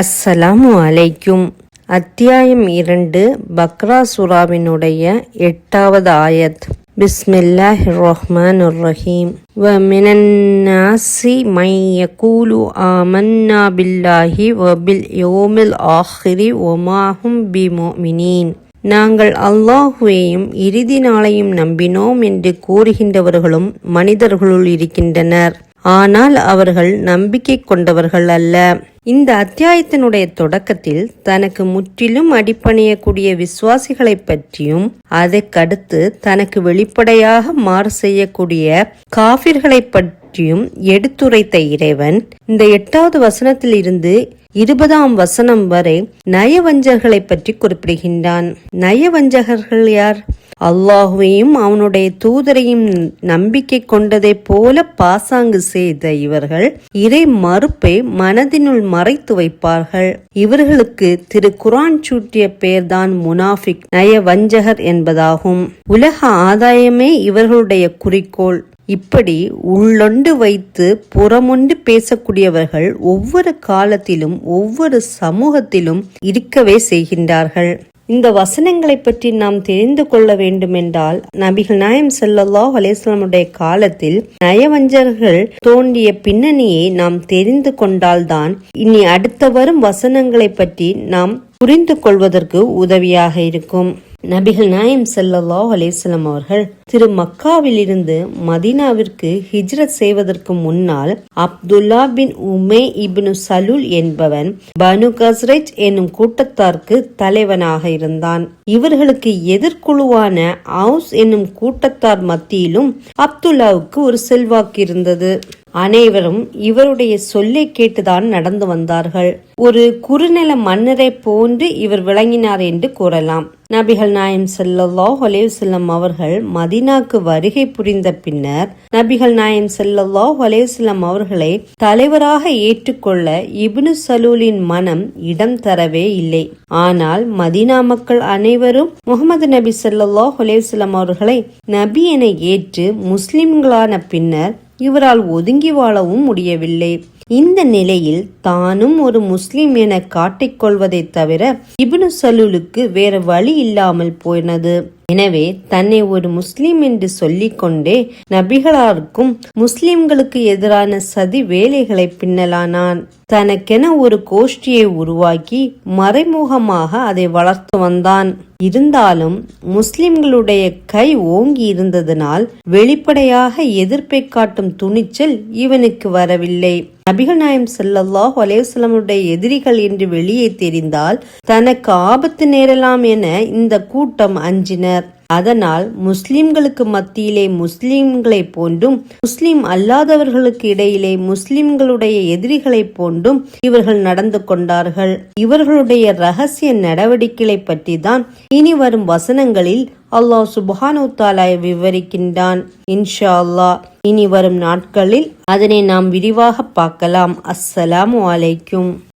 அஸ்ஸலாமு அலைக்கும். அத்தியாயம் இரண்டு பக்ரா சுறாவினுடைய எட்டாவது ஆயத். பிஸ்மில்லாஹ் ரஹ்மான் ரஹீம் வ மினன்னாசி மைய கூலு ஆமன்னா பில்லாஹி வ பில் யோமில் ஆஹிரி ஒமாஹும் பி மோமினீன் நாங்கள் அல்லாஹுவையும் இறுதி நாளையும் நம்பினோம் என்று கூறுகின்றவர்களும் மனிதர்களுள் இருக்கின்றனர். ஆனால் அவர்கள் நம்பிக்கை கொண்டவர்கள் அல்ல. இந்த அத்தியாயத்தினுடைய தொடக்கத்தில் தனக்கு முற்றிலும் அடிப்பணியக்கூடிய விசுவாசிகளை பற்றியும் அதற்கடுத்து தனக்கு வெளிப்படையாக மாறு செய்யக்கூடிய காபிர்களை பற்றியும் எடுத்துரைத்த இறைவன் இந்த எட்டாவது வசனத்தில் இருந்து இருபதாம் வசனம் வரை நயவஞ்சகர்களை பற்றி குறிப்பிடுகின்றான். நயவஞ்சகர்கள் யார்? அல்லாஹுவையும் அவனுடைய தூதரையும் நம்பிக்கை கொண்டதை போல பாசாங்கு செய்த இவர்கள் இறை மறுப்பை மனதினுள் மறைத்து வைப்பார்கள். இவர்களுக்கு திரு குரான் சூட்டிய பெயர்தான் முனாஃபிக் நயவஞ்சகர் என்பதாகும். உலக ஆதாயமே இவர்களுடைய குறிக்கோள். இப்படி உள்ளொண்டு வைத்து புறமொண்டு பேசக்கூடியவர்கள் ஒவ்வொரு காலத்திலும் ஒவ்வொரு சமூகத்திலும் இருக்கவே செய்கின்றார்கள். இந்த வசனங்களை பற்றி நாம் தெரிந்து கொள்ள வேண்டுமென்றால் நபிகள் நாயம் செல்லல்லா அலைஹி காலத்தில் நயவஞ்சர்கள் தோண்டிய பின்னணியை நாம் தெரிந்து கொண்டால்தான் இனி அடுத்த வரும் வசனங்களை பற்றி நாம் புரிந்து கொள்வதற்கு உதவியாக இருக்கும். நபிகள் நாயம் செல்லல்லா அலேசலம் அவர்கள் திரு மக்காவிலிருந்து மதீனாவிற்கு ஹிஜ்ரத் செய்வதற்கு முன்னால் அப்துல்லா பின் உமே இப்னு சலுல் என்பவன் பனு கஸ்ரஜ் என்னும் கூட்டத்தாருக்கு தலைவனாக இருந்தான். இவர்களுக்கு எதிர்குழுவான அவுஸ் என்னும் கூட்டத்தார் மத்தியிலும் அப்துல்லாவுக்கு ஒரு செல்வாக்கு இருந்தது. அனைவரும் இவருடைய சொல்லை கேட்டுதான் நடந்து வந்தார்கள். ஒரு குறுநில மன்னரை போன்று இவர் விளங்கினார் என்று கூறலாம். நபிகள் நாயம் செல்லல்லாஹ் ஒலேவுசல்லம் அவர்கள் மதினாக்கு வருகை புரிந்த பின்னர் நபிகள் நாயம் செல்லல்லாஹ் ஒலேவுசல்லம் அவர்களை தலைவராக ஏற்றுக்கொள்ள இப்னு சலூலின் மனம் இடம் தரவே இல்லை. ஆனால் மதீனா மக்கள் அனைவரும் முகமது நபி செல்லல்லாஹ் ஒலேவுசல்லம் அவர்களை நபி என ஏற்று முஸ்லிம்களான பின்னர் இவரால் ஒதுங்கி வாழவும் முடியவில்லை. இந்த நிலையில் தானும் ஒரு முஸ்லிம் என காட்டிக்கொள்வதை தவிர இப்னு சலூலுக்கு வேற வழி இல்லாமல் போனது. எனவே தன்னை ஒரு முஸ்லிம் என்று சொல்லிக்கொண்டே நபிகளாருக்கும் முஸ்லிம்களுக்கு எதிரான சதி வேலைகளை பின்னலானான். தனக்கென ஒரு கோஷ்டியை உருவாக்கி மறைமுகமாக அதை வளர்த்து வந்தான். இருந்தாலும் முஸ்லிம்களுடைய கை ஓங்கி இருந்ததனால் வெளிப்படையாக எதிர்ப்பை காட்டும் துணிச்சல் இவனுக்கு வரவில்லை. நபிகள் நாயம் செல்லல்லாஹ் அலைஹி எதிரிகள் என்று வெளியே தெரிந்தால் தனக்கு ஆபத்து நேரலாம் என இந்த கூட்டம் அஞ்சினர். அதனால் முஸ்லிம்களுக்கு மத்தியிலே முஸ்லிம்களை போன்றும் முஸ்லிம் அல்லாதவர்களுக்கு இடையிலே முஸ்லிம்களுடைய எதிரிகளை போன்றும் இவர்கள் நடந்து கொண்டார்கள். இவர்களுடைய ரகசிய நடவடிக்கைகளை பற்றி தான் இனி வரும் வசனங்களில் அல்லாஹ் சுபானு தாலா விவரிக்கின்றான். இன்ஷா அல்லாஹ் இனி வரும் நாட்களில் அதனை நாம் விரிவாக பார்க்கலாம். அஸ்ஸலாமு அலைக்கும்.